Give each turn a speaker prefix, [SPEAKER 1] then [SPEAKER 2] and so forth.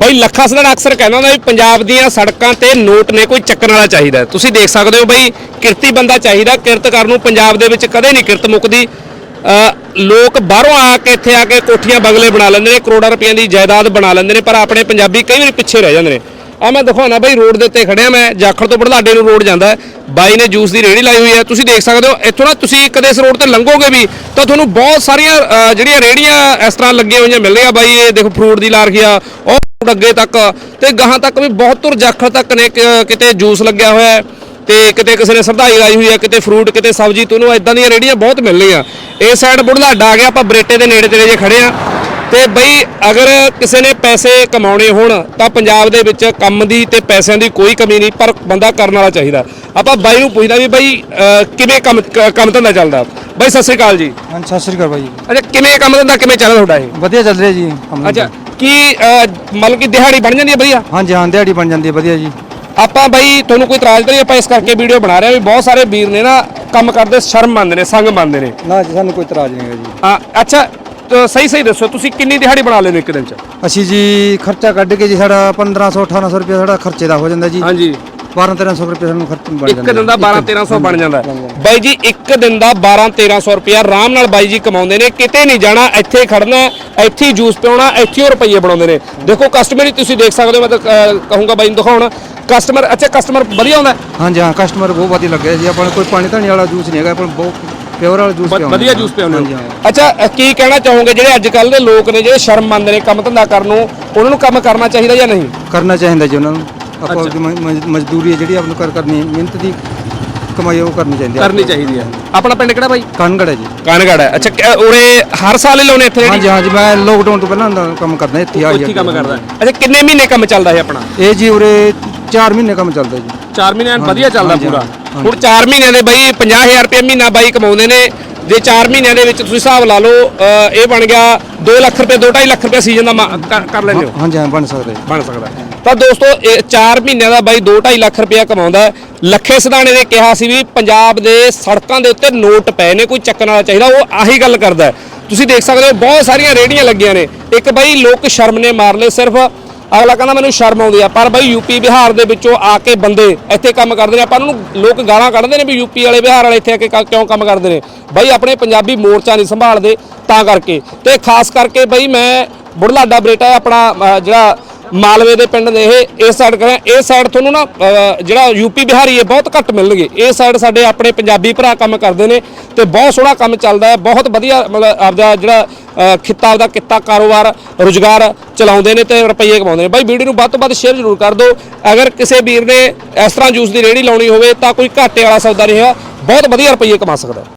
[SPEAKER 1] ਬਈ ਲੱਖਾ ਸਲੜ ਅਕਸਰ ਕਹਿੰਦਾ ਹੁੰਦਾ ਵੀ ਪੰਜਾਬ ਦੀਆਂ ਸੜਕਾਂ ਤੇ ਨੋਟ ਨੇ ਕੋਈ ਚੱਕਣ ਵਾਲਾ ਚਾਹੀਦਾ। ਤੁਸੀਂ ਦੇਖ ਸਕਦੇ ਹੋ ਬਈ, ਕਿਰਤੀ ਬੰਦਾ ਚਾਹੀਦਾ, ਕਿਰਤ ਕਰਨ ਨੂੰ ਪੰਜਾਬ ਦੇ ਵਿੱਚ ਕਦੇ ਨਹੀਂ ਕਿਰਤ ਮੁੱਕਦੀ। ਲੋਕ ਬਾਹਰੋਂ ਆ ਕੇ ਇੱਥੇ ਆ ਕੇ ਕੋਠੀਆਂ ਬੰਗਲੇ ਬਣਾ ਲੈਂਦੇ ਨੇ, ਕਰੋੜਾਂ ਰੁਪਈਆਂ ਦੀ ਜਾਇਦਾਦ ਬਣਾ ਲੈਂਦੇ ਨੇ, ਪਰ ਆਪਣੇ ਪੰਜਾਬੀ ਕਈ ਵਾਰੀ ਪਿੱਛੇ ਰਹਿ ਜਾਂਦੇ ਨੇ। ਆ ਮੈਂ ਦਿਖਾਉਣਾ ਬਈ, ਰੋਡ ਦੇ ਉੱਤੇ ਖੜਿਆ ਮੈਂ, ਜਾਖੜ ਤੋਂ ਬੜਲਾਡੇ ਨੂੰ ਰੋਡ ਜਾਂਦਾ। ਬਾਈ ਨੇ ਜੂਸ ਦੀ ਰੇਹੜੀ ਲਾਈ ਹੋਈ ਹੈ। ਤੁਸੀਂ ਦੇਖ ਸਕਦੇ ਹੋ, ਇੱਥੋਂ ਨਾ ਤੁਸੀਂ ਕਦੇ ਇਸ ਰੋਡ ਤੇ ਲੰਘੋਗੇ ਵੀ, ਤਾਂ ਤੁਹਾਨੂੰ ਬਹੁਤ ਸਾਰੀਆਂ ਜਿਹੜੀਆਂ ਰੇਹੜੀਆਂ ਇਸ ਤਰ੍ਹਾਂ ਲੱਗੀਆਂ ਹੋਈਆਂ ਮਿਲ ਰਹੀਆਂ ਬਾਈ, ਇਹ ਦੇਖੋ ਫਰੂਟ ਦੀ ਲਾਰਖੀ ਆ, ਉਹ ਅੱਗੇ ਤੱਕ ਤੇ ਗਾਹਾਂ ਤੱਕ ਵੀ ਬਹੁਤ ਤੁਰ ਜਾਖੜ ਤੱਕ ਨੇ ਕਿਤੇ ਜੂਸ ਲੱਗਿਆ ਹੋਇਆ ਹੈ ਤੇ ਕਿਤੇ ਕਿਸੇ ਨੇ ਸਰਦਾਈ ਲਾਈ ਹੋਈ ਹੈ ਕਿਤੇ ਫਰੂਟ ਕਿਤੇ ਸਬਜ਼ੀ ਤੁਹਾਨੂੰ ਇਦਾਂ ਦੀਆਂ ਰੇਹੜੀਆਂ ਬਹੁਤ ਮਿਲ ਰਹੀਆਂ ਇਸ ਸਾਈਡ ਬੁਢਲਾਡਾ ਆ ਗਿਆ ਆਪਾਂ ਬਰੇਟੇ ਦੇ ਨੇੜੇ ਤੇੜੇ ਜੇ ਖੜੇ ਆ ਤੇ ਬਈ ਅਗਰ ਕਿਸੇ ਨੇ ਪੈਸੇ ਕਮਾਉਣੇ ਹੋਣ ਤਾਂ ਪੰਜਾਬ ਦੇ ਵਿੱਚ ਕੰਮ ਦੀ ਤੇ ਪੈਸਿਆਂ ਦੀ ਕੋਈ ਕਮੀ ਨਹੀਂ ਪਰ ਬੰਦਾ ਕਰਨ ਵਾਲਾ ਚਾਹੀਦਾ। ਆਪਾਂ ਬਾਈ ਨੂੰ ਪੁੱਛਦਾ ਵੀ ਬਾਈ ਕਿਵੇਂ ਕੰਮ ਕੰਮ ਧੰਦਾ ਚੱਲਦਾ? ਬਾਈ ਸਤਿ ਸ੍ਰੀ ਅਕਾਲ ਜੀ।
[SPEAKER 2] ਹਾਂਜੀ ਸਤਿ ਸ੍ਰੀ ਅਕਾਲ ਭਾਈ
[SPEAKER 1] ਅੱਛਾ ਕਿਵੇਂ ਕੰਮ ਧੰਦਾ ਕਿਵੇਂ ਚੱਲਦਾ ਤੁਹਾਡਾ ਇਹ?
[SPEAKER 2] ਵਧੀਆ ਚੱਲ ਰਿਹਾ ਜੀ
[SPEAKER 1] ਅੱਛਾ ਕੀ ਅਹ, ਮਤਲਬ ਕਿ ਦਿਹਾੜੀ ਬਣ ਜਾਂਦੀ ਹੈ ਵਧੀਆ
[SPEAKER 2] ਹਾਂਜੀ ਹਾਂ ਦਿਹਾੜੀ ਬਣ ਜਾਂਦੀ ਹੈ ਵਧੀਆ ਜੀ।
[SPEAKER 1] ਆਪਾਂ ਬਈ ਤੁਹਾਨੂੰ ਕੋਈ ਇਤਰਾਜ਼ ਤਾਂ ਨਹੀਂ ਆਪਾਂ ਇਸ ਕਰਕੇ ਵੀਡੀਓ ਬਣਾ ਰਹੇ ਹਾਂ ਵੀ ਬਹੁਤ ਸਾਰੇ ਵੀਰ ਨੇ ਨਾ ਕੰਮ ਕਰਦੇ ਸ਼ਰਮ ਮੰਨਦੇ ਨੇ ਸੰਗ ਮੰਨਦੇ ਨੇ।
[SPEAKER 2] ਨਾ ਜੀ ਸਾਨੂੰ ਕੋਈ ਇਤਰਾਜ਼ ਨਹੀਂ ਹੈ ਜੀ।
[SPEAKER 1] ਆ ਅੱਛਾ ਤਾਂ ਸਹੀ ਸਹੀ ਦੱਸੋ ਤੁਸੀਂ ਕਿੰਨੀ ਦਿਹਾੜੀ ਬਣਾ ਲੈਂਦੇ ਹੋ ਇੱਕ ਦਿਨ ਚ?
[SPEAKER 2] ਅਸੀਂ ਜੀ ਖਰਚਾ ਕੱਢ ਕੇ ਜੀ ਸਾਡਾ 1500 1800 ਰੁਪਏ ਸਾਡਾ ਖਰਚੇ ਦਾ ਹੋ ਜਾਂਦਾ ਜੀ।
[SPEAKER 1] ਹਾਂਜੀ।
[SPEAKER 2] 12 1300 ਰੁਪਏ ਸਾਨੂੰ ਖਰਚ ਬਣ
[SPEAKER 1] ਇੱਕ ਦਿਨ ਦਾ 12 1300 ਬਣ ਜਾਂਦਾ। ਹੈ। ਬਾਈ ਜੀ ਇੱਕ ਦਿਨ ਦਾ 12 1300 ਰੁਪਿਆ ਆਰਾਮ ਨਾਲ ਬਾਈ ਜੀ ਕਮਾਉਂਦੇ ਨੇ ਕਿਤੇ ਨਹੀਂ ਜਾਣਾ ਇੱਥੇ ਖੜਨਾ ਹੈ, ਇੱਥੇ ਹੀ ਜੂਸ ਪਿਉਣਾ ਇੱਥੇ ਹੀ ਰੁਪਈਏ ਬਣਾਉਂਦੇ ਨੇ। ਦੇਖੋ ਕਸਟਮਰ ਹੀ ਤੁਸੀਂ ਦੇਖ ਸਕਦੇ ਹੋ ਮੈਂ ਤਾਂ ਅਹ, ਕਹੂੰਗਾ ਬਾਈ ਨੂੰ ਦਿਖਾਉਣ। ਕਸਟਮਰ ਅੱਛਾ ਕਸਟਮਰ ਵਧੀਆ ਹੁੰਦਾ ਹੈ?
[SPEAKER 2] ਹਾਂਜੀ ਹਾਂ ਕਸਟਮਰ ਬਹੁਤ ਵਧੀਆ ਲੱਗਿਆ ਜੀ। ਆਪਾਂ ਨੂੰ ਕੋਈ ਪਾਣੀ ਧਾਣੀ ਵਾਲਾ ਜੂਸ ਨਹੀਂ ਹੈਗਾ ਆਪਾਂ ਨੂੰ ਬਹੁਤ ਪਿਓਰ ਵਾਲਾ ਜੂਸ
[SPEAKER 1] ਵ-
[SPEAKER 2] ਪਿਆਉਂਦੇ
[SPEAKER 1] ਵਧੀਆ
[SPEAKER 2] ਹਾਂ।
[SPEAKER 1] ਜੂਸ ਪਿਆਉਂਦੇ
[SPEAKER 2] ਹਾਂਜੀ
[SPEAKER 1] ਹੋ।
[SPEAKER 2] ਹਾਂ
[SPEAKER 1] ਅੱਛਾ ਕੀ ਕਹਿਣਾ ਚਾਹੋਗੇ? ਜਿਹੜੇ ਅੱਜ ਕੱਲ ਦੇ ਲੋਕ ਨੇ ਜਿਹੜੇ ਸ਼ਰਮ ਮੰਨਦੇ ਨੇ ਕੰਮ ਧੰਦਾ ਕਰਨ ਨੂੰ ਉਹਨਾਂ ਨੂੰ ਕੰਮ ਕਰਨਾ ਚਾਹੀਦਾ ਜਾਂ ਨਹੀਂ?
[SPEAKER 2] ਕਰਨਾ ਚਾਹੀਦਾ ਜੀ ਉਹਨਾਂ ਨੂੰ। ਆਪਾਂ ਆਪਣੀ ਮ- ਮਜ਼ਦੂਰੀ ਹੈ ਜਿਹੜੀ ਆਪ ਨੂੰ ਕਰ ਕਰਨੀ ਹੈ, ਮਿਹਨਤ ਦੀ ਕਮਾਈ ਉਹ ਕਰਨੀ ਚਾਹੀਦੀ ਹੈ।
[SPEAKER 1] ਕਰਨੀ ਚਾਹੀਦੀ ਹੈ। ਆਪਣਾ ਪਿੰਡ ਕਿਹੜਾ ਬਾਈ?
[SPEAKER 2] ਕਾਨਗੜ ਹੈ ਜੀ।
[SPEAKER 1] ਕਾਨਗੜ ਹੈ। ਅੱਛਾ ਕਿ- ਉਰੇ ਹਰ ਸਾਲ ਹੀ ਲਾਉਣੇ ਇੱਥੇ ਜਿਹੜੀ?
[SPEAKER 2] ਹਾਂਜੀ ਹਾਂਜੀ ਮੈਂ ਲੋਕਡਾਊਨ ਤੋਂ ਪਹਿਲਾਂ ਦਾ ਕੰਮ ਕਰਦਾ ਇੱਥੇ ਆ
[SPEAKER 1] ਇੱਥੇ ਹੀ ਕੰਮ ਕਰਦਾ। ਅੱਛਾ ਕਿੰਨੇ ਮਹੀਨੇ ਕੰਮ ਚੱਲਦਾ ਹੈ ਆਪਣਾ?
[SPEAKER 2] ਇਹ ਜੀ ਉਰੇ 4 ਮਹੀਨੇ ਕੰਮ ਚੱਲਦਾ ਜੀ।
[SPEAKER 1] 4 ਮਹੀਨੇ ਵਧੀਆ ਚੱਲਦਾ
[SPEAKER 2] ਹਾਂਜੀ,
[SPEAKER 1] ਪੂਰਾ।
[SPEAKER 2] ਹਾਂਜੀ।
[SPEAKER 1] ਹੁਣ 4 ਮਹੀਨਿਆਂ ਦੇ ਬਾਈ 50000 ਰੁਪਏ ਮਹੀਨਾ ਬਾਈ ਕਮਾਉਂਦੇ ਨੇ। ਜੇ 4 ਮਹੀਨਿਆਂ ਦੇ ਵਿੱਚ ਤੁਸੀਂ ਹਿਸਾਬ ਲਾ ਲਓ ਅ, ਇਹ ਬਣ ਗਿਆ 2 ਲੱਖ ਰੁਪਏ 2.5 ਲੱਖ ਰੁਪਏ ਸੀਜ਼ਨ ਦਾ ਮਾ- ਕਰ- ਕਰ ਲੈਂਦੇ ਹੋ।
[SPEAKER 2] ਹਾਂਜੀ ਹਾਂ ਬਣ ਸਕਦਾ ਜੀ।
[SPEAKER 1] ਬਣ ਸਕਦਾ। ਹੈ। ਤਾਂ ਦੋਸਤੋ, ਇਹ 4 ਮਹੀਨਿਆਂ ਦਾ ਬਾਈ 2.5 ਲੱਖ ਰੁਪਇਆ ਕਮਾਉਂਦਾ ਲੱਖੇ ਸਿਧਾਣੇ ਨੇ ਕਿਹਾ ਸੀ ਵੀ ਪੰਜਾਬ ਦੇ ਸੜਕਾਂ ਦੇ ਉੱਤੇ ਨੋਟ ਪਏ ਨੇ, ਕੋਈ ਚੱਕਣ ਵਾਲਾ ਚਾਹੀਦਾ, ਉਹ ਆਹੀ ਗੱਲ ਕਰਦਾ ਤੁਸੀਂ ਦੇਖ ਸਕਦੇ ਹੋ, ਬਹੁਤ ਸਾਰੀਆਂ ਰੇੜੀਆਂ ਲੱਗੀਆਂ ਨੇ। ਇੱਕ ਬਾਈ ਲੋਕ ਸ਼ਰਮ ਨੇ ਮਾਰ ਲਏ ਸਿਰਫ। ਅਗਲਾ ਕਹਿੰਦਾ, ਮੈਨੂੰ ਸ਼ਰਮ ਆਉਂਦੀ ਆ। ਪਰ ਬਾਈ ਯੂਪੀ ਬਿਹਾਰ ਦੇ ਵਿੱਚੋਂ ਆ ਕੇ ਬੰਦੇ ਇੱਥੇ ਕੰਮ ਕਰਦੇ ਨੇ। ਆਪਾਂ ਉਹਨਾਂ ਨੂੰ ਲੋਕ ਗਾਲਾਂ ਕੱਢਦੇ ਨੇ ਵੀ ਯੂਪੀ ਵਾਲੇ ਬਿਹਾਰ ਵਾਲੇ ਇੱਥੇ ਆ ਕੇ ਕ- ਕਿਉਂ ਕੰਮ ਕਰਦੇ ਨੇ? ਬਾਈ ਆਪਣੇ ਪੰਜਾਬੀ ਮੋਰਚਾ ਨਹੀਂ ਸੰਭਾਲਦੇ ਤਾਂ ਕਰਕੇ। ਤੇ ਖਾਸ ਕਰਕੇ ਬਾਈ ਮੈਂ ਬੁਢਲਾਡਾ ਬਰੇਟਾ ਆਪਣਾ ਜਿਹੜਾ ਮਾਲਵੇ ਦੇ ਪਿੰਡ ਨੇ ਇਹ ਇਸ ਸਾਈਡ ਕਰਾਂ ਇਹ ਸਾਈਡ ਤੁਹਾਨੂੰ ਨਾ ਅਹ, ਜਿਹੜਾ ਯੂਪੀ ਬਿਹਾਰੀ ਹੈ ਬਹੁਤ ਘੱਟ ਮਿਲਣਗੇ। ਇਹ ਸਾਈਡ ਸਾਡੇ ਆਪਣੇ ਪੰਜਾਬੀ ਭਰਾ ਕੰਮ ਕਰਦੇ ਨੇ ਤੇ ਬਹੁਤ ਸੋਹਣਾ ਕੰਮ ਚੱਲਦਾ ਹੈ। ਬਹੁਤ ਵਧੀਆ ਮਤਲਬ ਆਪਦਾ ਜਿਹੜਾ ਖਿੱਤਾ ਆਪਦਾ ਕਿੱਤਾ ਕਾਰੋਬਾਰ ਰੁਜ਼ਗਾਰ ਚਲਾਉਂਦੇ ਨੇ ਤੇ ਰੁਪਈਏ ਕਮਾਉਂਦੇ ਨੇ। ਬਾਈ ਵੀਡੀਓ ਨੂੰ ਵੱਧ ਤੋਂ ਵੱਧ ਸ਼ੇਅਰ ਜ਼ਰੂਰ ਕਰ ਦਿਓ। ਅਗਰ ਕਿਸੇ ਵੀਰ ਨੇ ਇਸ ਤਰ੍ਹਾਂ ਜੂਸ ਦੀ ਰੇਹੜੀ ਲਾਉਣੀ ਹੋਵੇ ਤਾਂ ਕੋਈ ਘਾਟੇ ਵਾਲਾ ਸੌਦਾ ਨਹੀਂ ਹੈ ਬਹੁਤ ਵਧੀਆ ਰੁਪਈਏ ਕਮਾ ਸਕਦਾ